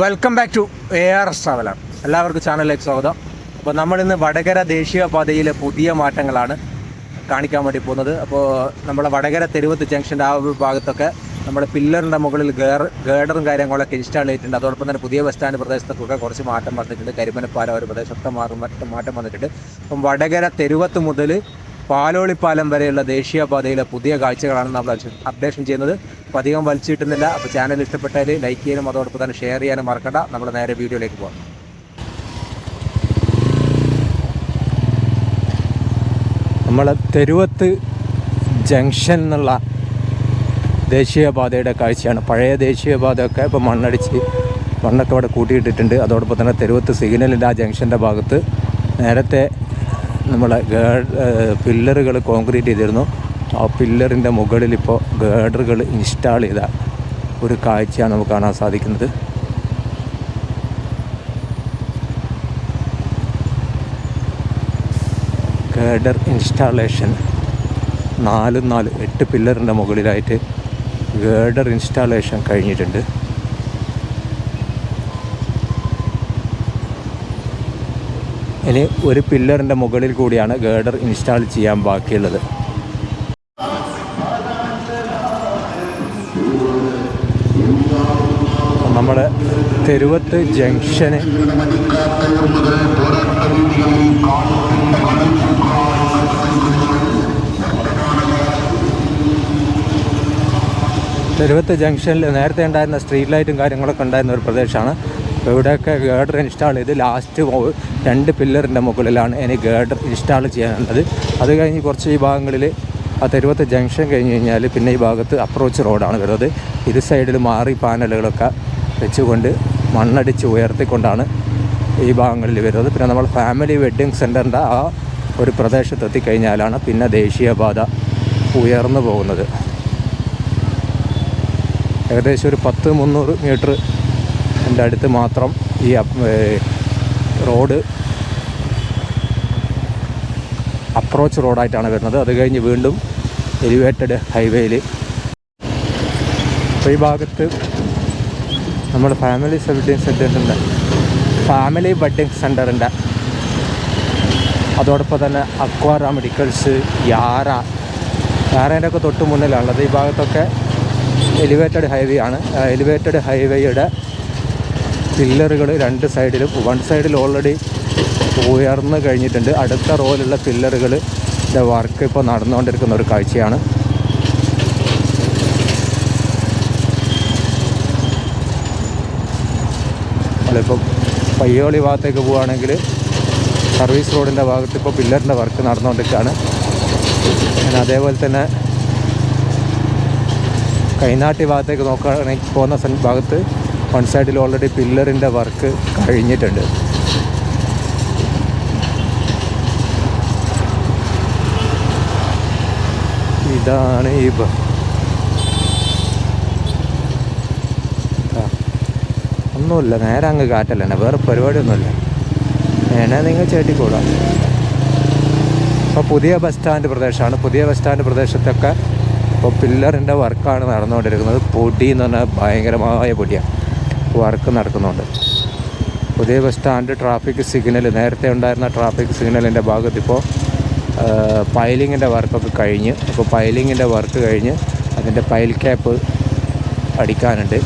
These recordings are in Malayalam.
Welcome back to A R S traveller എല്ലാവർക്കും ചാനലിലേക്ക് സ്വാഗതം. അപ്പോൾ നമ്മളിന്ന് വടകര ദേശീയപാതയിലെ പുതിയ മാറ്റങ്ങളാണ് കാണിക്കാൻ വേണ്ടി പോകുന്നത്. അപ്പോൾ നമ്മുടെ വടകര തെരുവത്ത് ജംഗ്ഷന്റെ ആ ഭാഗത്തൊക്കെ നമ്മുടെ പില്ലറിന്റെ മുകളിൽ ഗേർ ഗേഡറും കാര്യങ്ങളൊക്കെ ഇൻസ്റ്റാൾ ചെയ്തിട്ടുണ്ട്. അതോടൊപ്പം തന്നെ പുതിയ ബസ് സ്റ്റാൻഡ് പ്രദേശത്തൊക്കെ കുറച്ച് മാറ്റം വന്നിട്ടുണ്ട്. കരിമനപ്പാല ഒരു പ്രദേശത്തൊക്കെ മാറും മാറ്റം വന്നിട്ടുണ്ട്. അപ്പം വടകര തെരുവത്ത് മുതൽ പാലോളിപ്പാലം വരെയുള്ള ദേശീയപാതയിലെ പുതിയ കാഴ്ചകളാണ് നമ്മൾ അപ്ഡേഷൻ ചെയ്യുന്നത്. അപ്പോൾ അധികം വലിച്ചു കിട്ടുന്നില്ല. അപ്പോൾ ചാനൽ ഇഷ്ടപ്പെട്ടാൽ ലൈക്ക് ചെയ്യാനും അതോടൊപ്പം തന്നെ ഷെയർ ചെയ്യാനും മറക്കണ്ട. നമ്മൾ നേരെ വീഡിയോയിലേക്ക് പോകാം നമ്മൾ തെരുവത്ത് ജംഗ്ഷൻ എന്നുള്ള ദേശീയപാതയുടെ കാഴ്ചയാണ്. പഴയ ദേശീയപാതയൊക്കെ ഇപ്പോൾ മണ്ണടിച്ച് മണ്ണൊക്കെ അവിടെ കൂട്ടിയിട്ടിട്ടുണ്ട്. അതോടൊപ്പം തന്നെ തെരുവത്ത് സിഗ്നലിന്റെ ആ ജംഗ്ഷന്റെ ഭാഗത്ത്. നേരത്തെ നമ്മളെ പില്ലറുകൾ കോൺക്രീറ്റ് ചെയ്തിരുന്നു. ആ പില്ലറിന്റെ മുകളിൽ ഇപ്പോൾ ഗേഡറുകൾ ഇൻസ്റ്റാൾ ചെയ്ത ഒരു കാഴ്ചയാണ് നമുക്ക് കാണാൻ സാധിക്കുന്നത്. ഗേഡർ ഇൻസ്റ്റാളേഷൻ നാലും നാല് എട്ട് പില്ലറിന്റെ മുകളിലായിട്ട് ഗേഡർ ഇൻസ്റ്റാളേഷൻ കഴിഞ്ഞിട്ടുണ്ട്. ഇനി ഒരു പില്ലറിന്റെ മുകളിൽ കൂടിയാണ് ഗേഡർ ഇൻസ്റ്റാൾ ചെയ്യാൻ ബാക്കിയുള്ളത്. നമ്മുടെ തെരുവത്ത് ജംഗ്ഷന് തെരുവത്ത് ജംഗ്ഷനിൽ നേരത്തെ ഉണ്ടായിരുന്ന സ്ട്രീറ്റ് ലൈറ്റും കാര്യങ്ങളൊക്കെ ഉണ്ടായിരുന്ന ഒരു പ്രദേശമാണ്. ഇവിടെയൊക്കെ ഗേഡർ ഇൻസ്റ്റാൾ ചെയ്ത് ലാസ്റ്റ് രണ്ട് പില്ലറിന്റെ മുകളിലാണ് ഇനി ഗേഡർ ഇൻസ്റ്റാൾ ചെയ്യാനുള്ളത്. അത് കഴിഞ്ഞ് കുറച്ച് ഈ ഭാഗങ്ങളിൽ ആ തെരുവത്തെ ജംഗ്ഷൻ കഴിഞ്ഞ് കഴിഞ്ഞാൽ പിന്നെ ഈ ഭാഗത്ത് അപ്രോച്ച് റോഡാണ് വരുന്നത്. ഇരു സൈഡിൽ മാറി പാനലുകളൊക്കെ വെച്ചുകൊണ്ട് മണ്ണടിച്ച് ഉയർത്തിക്കൊണ്ടാണ് ഈ ഭാഗങ്ങളിൽ വരുന്നത്. പിന്നെ നമ്മൾ ഫാമിലി വെഡ്ഡിങ് സെന്ററിന്റെ ആ ഒരു പ്രദേശത്ത് എത്തിക്കഴിഞ്ഞാലാണ് പിന്നെ ദേശീയപാത ഉയർന്നു പോകുന്നത്. ഏകദേശം ഒരു പത്ത് മുന്നൂറ് മീറ്റർ എന്റെ അടുത്ത് മാത്രം ഈ റോഡ് അപ്രോച്ച് റോഡായിട്ടാണ് വരുന്നത്. അത് കഴിഞ്ഞ് വീണ്ടും എലിവേറ്റഡ് ഹൈവേയിൽ ഈ ഭാഗത്ത് നമ്മുടെ ഫാമിലി വെഡ്ഡിങ് സെന്ററിന്റെ ഫാമിലി വെഡ്ഡിങ് സെന്ററിന്റെ അതോടൊപ്പം തന്നെ അക്വാറ മെഡിക്കൽസ് യാറ യാറേന്റെ ഒക്കെ തൊട്ട് മുന്നിലാണുള്ളത്. ഈ ഭാഗത്തൊക്കെ എലിവേറ്റഡ് ഹൈവേ ആണ്. എലിവേറ്റഡ് ഹൈവേയുടെ പില്ലറുകൾ രണ്ട് സൈഡിലും വൺ സൈഡിൽ ഓൾറെഡി ഉയർന്നു കഴിഞ്ഞിട്ടുണ്ട്. അടുത്ത റോയിലുള്ള പില്ലറുകൾ വർക്ക് ഇപ്പോൾ നടന്നുകൊണ്ടിരിക്കുന്ന ഒരു കാഴ്ചയാണ്. നമ്മളിപ്പോൾ പയ്യോളി ഭാഗത്തേക്ക് പോവുകയാണെങ്കിൽ സർവീസ് റോഡിന്റെ ഭാഗത്ത് ഇപ്പോൾ പില്ലറിന്റെ വർക്ക് നടന്നുകൊണ്ടിരിക്കുകയാണ്. പിന്നെ അതേപോലെ തന്നെ കൈനാട്ടി ഭാഗത്തേക്ക് നോക്കുകയാണെങ്കിൽ പോകുന്ന ഭാഗത്ത് വൺ സൈഡിൽ ഓൾറെഡി പില്ലറിന്റെ വർക്ക് കഴിഞ്ഞിട്ടുണ്ട്. ഇതാണ് ഈ ഒന്നുമില്ല നേരെ അങ്ങ് കാറ്റല്ല? തന്നെ വേറെ പരിപാടിയൊന്നുമില്ല. വേണേ നിങ്ങൾ ചേട്ടിക്കൂടാം ഇപ്പോൾ പുതിയ ബസ് സ്റ്റാൻഡ് പ്രദേശമാണ്. പുതിയ ബസ് സ്റ്റാൻഡ് പ്രദേശത്തൊക്കെ ഇപ്പോൾ പില്ലറിന്റെ വർക്കാണ് നടന്നുകൊണ്ടിരിക്കുന്നത്. പൊടി എന്ന് പറഞ്ഞാൽ ഭയങ്കരമായ പൊടിയാണ് വർക്ക് നടക്കുന്നുണ്ട്. പുതിയ ബസ് സ്റ്റാൻഡ് ട്രാഫിക് സിഗ്നൽ നേരത്തെ ഉണ്ടായിരുന്ന ട്രാഫിക് സിഗ്നലിന്റെ ഭാഗത്ത് ഇപ്പോൾ പൈലിങ്ങിന്റെ വർക്കൊക്കെ കഴിഞ്ഞ് അപ്പോൾ പൈലിങ്ങിന്റെ വർക്ക് കഴിഞ്ഞ് അതിന്റെ പൈൽ ക്യാപ്പ് അടിക്കാനുണ്ട്.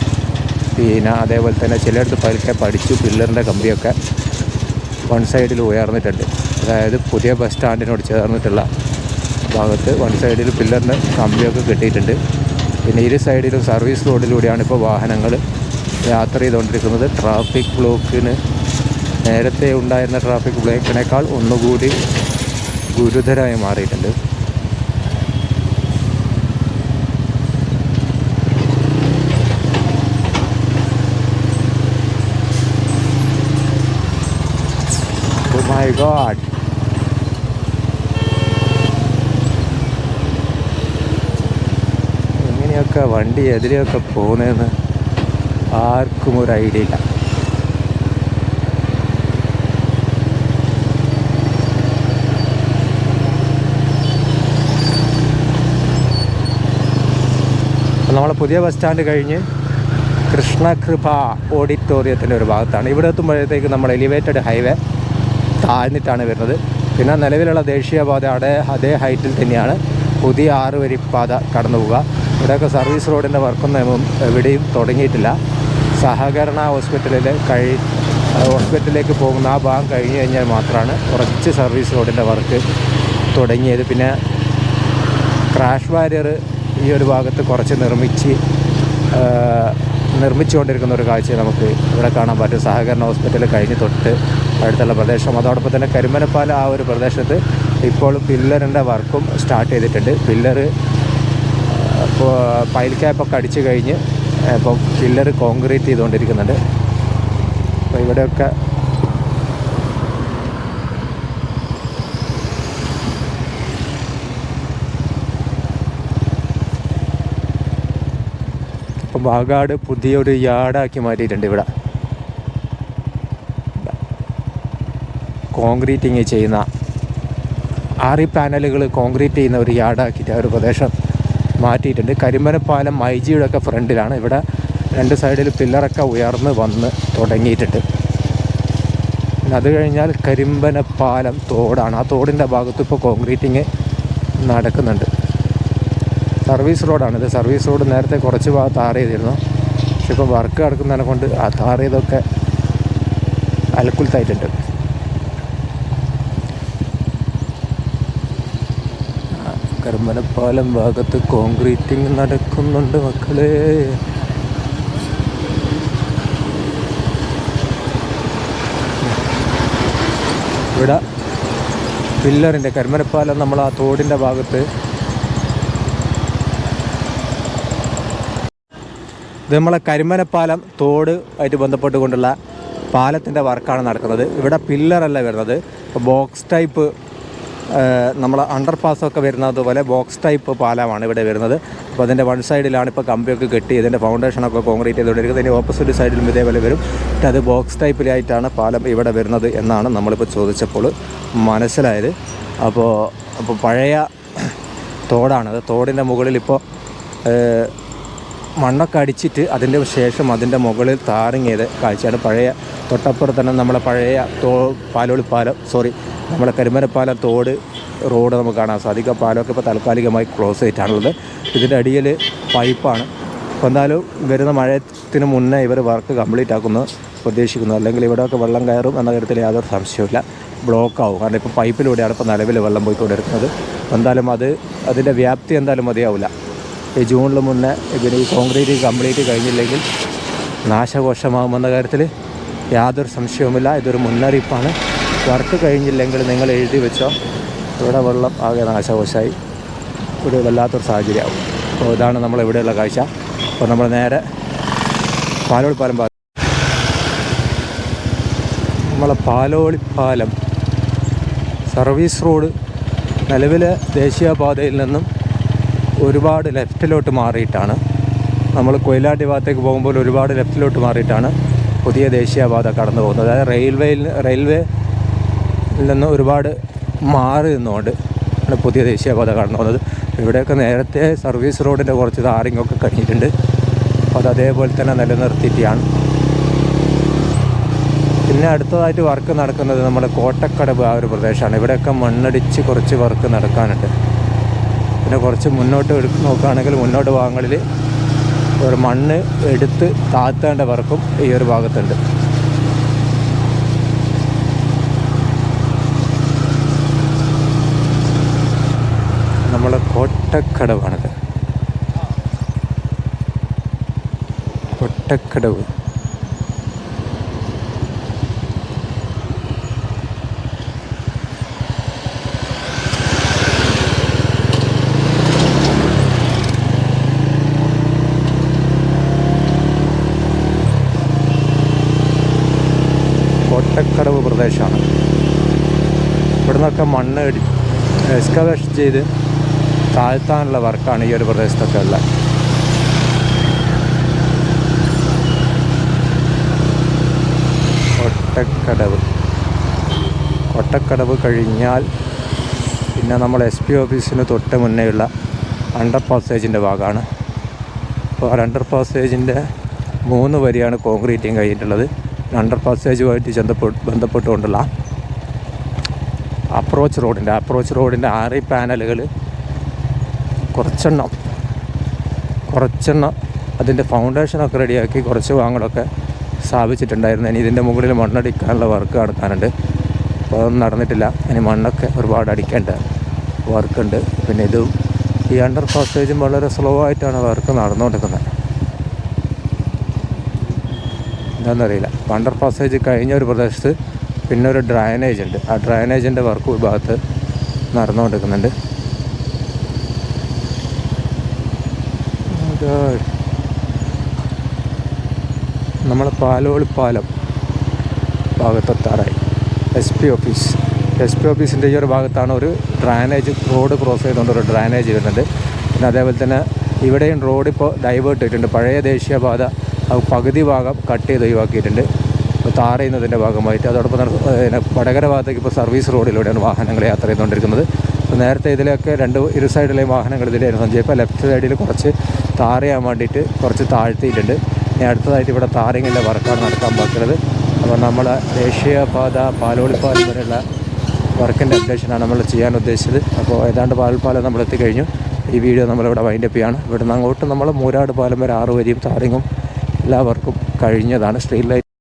പിന്നെ അതേപോലെ തന്നെ ചിലയിടത്ത് പൈൽ ക്യാപ്പ് അടിച്ചു പില്ലറിന്റെ കമ്പിയൊക്കെ വൺ സൈഡിൽ ഉയർന്നിട്ടുണ്ട്. അതായത് പുതിയ ബസ് സ്റ്റാൻഡിനോട് ചേർന്നിട്ടുള്ള ഭാഗത്ത് വൺ സൈഡിൽ പില്ലറിന്റെ കമ്പിയൊക്കെ കെട്ടിയിട്ടുണ്ട്. പിന്നെ ഇരു സൈഡിലും സർവീസ് റോഡിലൂടെയാണ് ഇപ്പോൾ വാഹനങ്ങൾ യാത്ര ചെയ്തുകൊണ്ടിരിക്കുന്നത് ട്രാഫിക് ബ്ലോക്കിന് നേരത്തെ ഉണ്ടായിരുന്ന ട്രാഫിക് ബ്ലോക്കിനേക്കാൾ ഒന്നുകൂടി ഗുരുതരമായി മാറിയിട്ടുണ്ട്. My god god. എങ്ങനെയൊക്കെ വണ്ടി എതിരെയൊക്കെ പോകുന്നതെന്ന് ആർക്കും ഒരു ഐഡിയ ഇല്ല. നമ്മളെ പുതിയ ബസ് സ്റ്റാൻഡ് കഴിഞ്ഞ് കൃഷ്ണകൃപ ഓഡിറ്റോറിയത്തിന്റെ ഒരു ഭാഗത്താണ്. ഇവിടെ എത്തുമ്പോഴത്തേക്ക് നമ്മൾ എലിവേറ്റഡ് ഹൈവേ താഴ്ന്നിട്ടാണ് വരുന്നത്. പിന്നെ നിലവിലുള്ള ദേശീയപാത അതേ അതേ ഹൈറ്റിൽ തന്നെയാണ് പുതിയ ആറ് വരിപ്പാത കടന്നു പോവുക ഇവിടെയൊക്കെ സർവീസ് റോഡിന്റെ വർക്കൊന്നും എവിടെയും തുടങ്ങിയിട്ടില്ല. സഹകരണ ഹോസ്പിറ്റലിൽ കഴി ഹോസ്പിറ്റലിലേക്ക് പോകുന്ന ആ ഭാഗം കഴിഞ്ഞ് കഴിഞ്ഞാൽ മാത്രമാണ് കുറച്ച് സർവീസ് റോഡിന്റെ വർക്ക് തുടങ്ങിയത്. പിന്നെ ക്രാഷ് ബാരിയർ ഈ ഒരു ഭാഗത്ത് കുറച്ച് നിർമ്മിച്ച് നിർമ്മിച്ചുകൊണ്ടിരിക്കുന്ന ഒരു കാഴ്ച നമുക്ക് ഇവിടെ കാണാൻ പറ്റും. സഹകരണ ഹോസ്പിറ്റൽ കഴിഞ്ഞ് തൊട്ട് അടുത്തുള്ള പ്രദേശം. അതോടൊപ്പം തന്നെ കരിമനപ്പാല ആ ഒരു പ്രദേശത്ത് ഇപ്പോൾ പില്ലറിന്റെ വർക്കും സ്റ്റാർട്ട് ചെയ്തിട്ടുണ്ട്. പില്ലറ് അപ്പോൾ പൈൽ ക്യാപ്പൊക്കെ അടിച്ചു കഴിഞ്ഞ് ഇപ്പോൾ പില്ലർ കോൺക്രീറ്റ് ചെയ്തുകൊണ്ടിരിക്കുന്നുണ്ട്. അപ്പോൾ ഇവിടെയൊക്കെ ഇപ്പം വാഗാട് പുതിയൊരു യാർഡാക്കി മാറ്റിയിട്ടുണ്ട് ഇവിടെ. കോൺക്രീറ്റിങ് ചെയ്യുന്ന ആറി പാനലുകൾ കോൺക്രീറ്റ് ചെയ്യുന്ന ഒരു യാർഡാക്കിയിട്ട് ആ ഒരു പ്രദേശം. മാറ്റിയിട്ടുണ്ട്. കരിമ്പനപ്പാലം മൈജിയുടെ ഒക്കെ ഫ്രണ്ടിലാണ്. ഇവിടെ രണ്ട് സൈഡിൽ പില്ലറൊക്കെ ഉയർന്ന് വന്ന് തുടങ്ങിയിട്ടുണ്ട്. പിന്നെ അത് കഴിഞ്ഞാൽ കരിമ്പനപ്പാലം തോടാണ്. ആ തോടിന്റെ ഭാഗത്ത് ഇപ്പോൾ കോൺക്രീറ്റിങ് നടക്കുന്നുണ്ട്. സർവീസ് റോഡാണ് ഇത്. സർവീസ് റോഡ് നേരത്തെ കുറച്ച് ഭാഗം താർ ചെയ്തിരുന്നു. പക്ഷെ ഇപ്പോൾ വർക്ക് നടക്കുന്നതിനെ കൊണ്ട് ആ താർ ചെയ്തൊക്കെ അലക്കുലത്തായിട്ടുണ്ട് ആ, കരുമ്പനപ്പാലം ഭാഗത്ത് കോൺക്രീറ്റിംഗ് നടക്കുന്നുണ്ട് മക്കളെ. ഇവിടെ പില്ലറിന്റെ കരിമനപ്പാലം നമ്മൾ ആ തോടിന്റെ ഭാഗത്ത്. ഇത് നമ്മളെ കരിമനപ്പാലം തോട് ആയിട്ട് ബന്ധപ്പെട്ടുകൊണ്ടുള്ള പാലത്തിന്റെ വർക്കാണ് നടക്കുന്നത്. ഇവിടെ പില്ലറല്ല വരുന്നത്. ബോക്സ് ടൈപ്പ് നമ്മൾ അണ്ടർ പാസ്സൊക്കെ വരുന്നത് പോലെ ബോക്സ് ടൈപ്പ് പാലമാണ് ഇവിടെ വരുന്നത്. അപ്പോൾ അതിന്റെ വൺ സൈഡിലാണ് ഇപ്പോൾ കമ്പിയൊക്കെ കെട്ടി ഇതിന്റെ ഫൗണ്ടേഷനൊക്കെ കോൺക്രീറ്റ് ചെയ്തുകൊണ്ടിരിക്കുന്നത്. അതിന്റെ ഓപ്പോസിറ്റ് സൈഡിലും ഇതേപോലെ വരും. പക്ഷേ അത് ബോക്സ് ടൈപ്പിലായിട്ടാണ് പാലം ഇവിടെ വരുന്നത് എന്നാണ് നമ്മളിപ്പോൾ ചോദിച്ചപ്പോൾ മനസ്സിലായത്. അപ്പോൾ അപ്പോൾ പഴയ തോടാണ്. അത് തോടിന്റെ മുകളിൽ ഇപ്പോൾ മണ്ണൊക്കെ അടിച്ചിട്ട് അതിന്റെ ശേഷം അതിന്റെ മുകളിൽ താറിങ്ങിയത് കാഴ്ചയാണ്. പഴയ തൊട്ടപ്പുറത്ത് തന്നെ നമ്മളെ പഴയ തോ പാലോളി പാലം സോറി നമ്മളെ കരിമരപ്പാലം തോട് റോഡ് നമുക്ക് കാണാൻ സാധിക്കും. പാലമൊക്കെ ഇപ്പോൾ താൽക്കാലികമായി ക്ലോസ് ചെയ്തിട്ടാണുള്ളത്. ഇതിന്റെ അടിയിൽ പൈപ്പാണ്. അപ്പോൾ എന്തായാലും വരുന്ന മഴയത്തിന് മുന്നേ ഇവർ വർക്ക് കംപ്ലീറ്റ് ആക്കുന്നു പ്രതീക്ഷിക്കുന്നു. അല്ലെങ്കിൽ ഇവിടെയൊക്കെ വെള്ളം കയറും എന്ന കാര്യത്തിൽ യാതൊരു സംശയമില്ല ബ്ലോക്ക് ആവും. കാരണം ഇപ്പോൾ പൈപ്പിലൂടെയാണ് ഇപ്പോൾ നിലവിൽ വെള്ളം പോയിക്കൊണ്ടിരിക്കുന്നത്. എന്തായാലും അത് അതിന്റെ വ്യാപ്തി എന്തായാലും മതിയാവില്ല. ഈ ജൂണിൽ മുന്നേ ഇവർ ഈ കോൺക്രീറ്റ് കംപ്ലീറ്റ് കഴിഞ്ഞില്ലെങ്കിൽ നാശകോശമാകുമെന്ന കാര്യത്തിൽ യാതൊരു സംശയവുമില്ല. ഇതൊരു മുന്നറിയിപ്പാണ്. വർക്ക് കഴിഞ്ഞില്ലെങ്കിൽ നിങ്ങൾ എഴുതി വെച്ചോ. ഇവിടെ വെള്ളം ആകെ നാശകോശമായി ഒരു വല്ലാത്തൊരു സാഹചര്യമാവും. അപ്പോൾ ഇതാണ് നമ്മൾ ഇവിടെയുള്ള കാഴ്ച. അപ്പോൾ നമ്മൾ നേരെ പാലോളി പാലം നമ്മളെ പാലോളി പാലം സർവീസ് റോഡ് നിലവിലെ ദേശീയപാതയിൽ നിന്നും ഒരുപാട് ലെഫ്റ്റിലോട്ട് മാറിയിട്ടാണ്. നമ്മൾ കൊയിലാട്ടി ഭാഗത്തേക്ക് പോകുമ്പോൾ ഒരുപാട് ലെഫ്റ്റിലോട്ട് മാറിയിട്ടാണ് പുതിയ ദേശീയപാത കടന്നു പോകുന്നത് അതായത് റെയിൽവേയിൽ റെയിൽവേ നിന്ന് ഒരുപാട് മാറി നിന്നുകൊണ്ട് ആണ് പുതിയ ദേശീയപാത കടന്നു പോകുന്നത് ഇവിടെയൊക്കെ നേരത്തെ സർവീസ് റോഡിന്റെ കുറച്ച് താറിങ്ങൊക്കെ കഴിഞ്ഞിട്ടുണ്ട്. അപ്പോൾ അത് അതേപോലെ തന്നെ നിലനിർത്തിയിട്ടാണ്. പിന്നെ അടുത്തതായിട്ട് വർക്ക് നടക്കുന്നത് നമ്മുടെ കോട്ടക്കടവ് ആ ഒരു പ്രദേശമാണ്. ഇവിടെയൊക്കെ മണ്ണടിച്ച് കുറച്ച് വർക്ക് നടക്കാനുണ്ട്. പിന്നെ കുറച്ച് മുന്നോട്ട് എടുത്ത് നോക്കുകയാണെങ്കിൽ മുന്നോട്ട് ഭാഗങ്ങളിൽ ഒരു മണ്ണ് എടുത്ത് താത്തേണ്ട വർക്കും ഈ ഒരു ഭാഗത്തുണ്ട് നമ്മളെ കോട്ടക്കടവാണിത്. കൊട്ടക്കടവ്. കോട്ടക്കടവ് പ്രദേശമാണ്. ഇവിടുന്നൊക്കെ മണ്ണ് എക്സ്കവേഷൻ ചെയ്ത് താഴ്ത്താനുള്ള വർക്കാണ് ഈ ഒരു പ്രദേശത്തൊക്കെ ഉള്ളത്. കൊട്ടക്കടവ്. കൊട്ടക്കടവ് കഴിഞ്ഞാൽ പിന്നെ നമ്മൾ എസ് പി ഓഫീസിന് തൊട്ട് മുന്നേയുള്ള അണ്ടർ പാസേജിന്റെ ഭാഗമാണ്. അപ്പോൾ അണ്ടർ പാസേജിന്റെ മൂന്ന് വരിയാണ് കോൺക്രീറ്റിങ് കഴിഞ്ഞിട്ടുള്ളത്. അണ്ടർ പാസേജുമായിട്ട് ചെന്തപ്പെട്ട് ബന്ധപ്പെട്ടുകൊണ്ടുള്ള അപ്രോച്ച് റോഡിന്റെ അപ്രോച്ച് റോഡിന്റെ ആറ് പാനലുകൾ കുറച്ചെണ്ണം. കുറച്ചെണ്ണം അതിന്റെ ഫൗണ്ടേഷനൊക്കെ റെഡിയാക്കി കുറച്ച് വാങ്ങലൊക്കെ സ്ഥാപിച്ചിട്ടുണ്ടായിരുന്നു. ഇനി ഇതിന്റെ മുകളിൽ മണ്ണടിക്കാനുള്ള വർക്ക് നടക്കാനുണ്ട്. അപ്പോൾ അതൊന്നും നടന്നിട്ടില്ല. ഇനി മണ്ണൊക്കെ ഒരുപാട് അടിക്കേണ്ട വർക്കുണ്ട് പിന്നെ ഇതും ഈ അണ്ടർ പാസേജും വളരെ സ്ലോ ആയിട്ടാണ് വർക്ക് നടന്നുകൊണ്ടിരിക്കുന്നത്. എന്താണെന്നറിയില്ല അണ്ടർ പാസേജ് കഴിഞ്ഞ ഒരു പ്രദേശത്ത് പിന്നെ ഒരു ഡ്രൈനേജ് ഉണ്ട്. ആ ഡ്രൈനേജിന്റെ വർക്ക് വിഭാഗത്ത് ഭാഗത്ത് നടന്നുകൊണ്ടിരിക്കുന്നുണ്ട്. അതാ നമ്മളെ പാലോളി പാലം ഭാഗത്തെത്താറായി. S P office S P ഓഫീസിന്റെ ഈ ഒരു ഭാഗത്താണ് ഒരു ഡ്രാനേജ് റോഡ് ക്രോസ് ചെയ്തുകൊണ്ട് ഒരു ഡ്രാനേജ് വരുന്നത്. പിന്നെ അതേപോലെ തന്നെ ഇവിടെയും റോഡ് ഇപ്പോൾ ഡൈവേർട്ട് ചെയ്തിട്ടുണ്ട്. പഴയ ദേശീയപാത പകുതി ഭാഗം കട്ട് ചെയ്ത് ഒഴിവാക്കിയിട്ടുണ്ട്. താർ ചെയ്യുന്നതിന്റെ ഭാഗമായിട്ട്. അതോടൊപ്പം തന്നെ വടകര ഭാഗത്തേക്ക് ഇപ്പോൾ സർവീസ് റോഡിലൂടെയാണ് വാഹനങ്ങൾ യാത്ര ചെയ്തുകൊണ്ടിരിക്കുന്നത്. നേരത്തെ ഇതിലൊക്കെ രണ്ട് ഇരു സൈഡിലെയും വാഹനങ്ങൾ ഇതിലായിരുന്നു സഞ്ചയം ഇപ്പോൾ ലെഫ്റ്റ് സൈഡിൽ കുറച്ച് താർ വേണ്ടിയിട്ട് കുറച്ച് താഴ്ത്തിയിട്ടുണ്ട്. ഇനി അടുത്തതായിട്ട് ഇവിടെ താറിങ്ങിന്റെ വർക്കാണ് നടക്കാൻ പാകുന്നത് അപ്പോൾ നമ്മൾ ദേശീയപാത പാലോളിപ്പാലം വരെയുള്ള വർക്കിന്റെ അപ്ഡേഷനാണ് നമ്മൾ ചെയ്യാൻ ഉദ്ദേശിച്ചത്. അപ്പോൾ ഏതാണ്ട് പാലപ്പാലം നമ്മൾ എത്തിക്കഴിഞ്ഞു. ഈ വീഡിയോ നമ്മളിവിടെ വൈൻഡപ്പ് ചെയ്യാണ്. ഇവിടുന്ന് അങ്ങോട്ട് നമ്മൾ മൂരാട് പാലം വരെ ആറ് വരിയും താറിങ്ങും എല്ലാ വർക്കും കഴിഞ്ഞതാണ്. Street light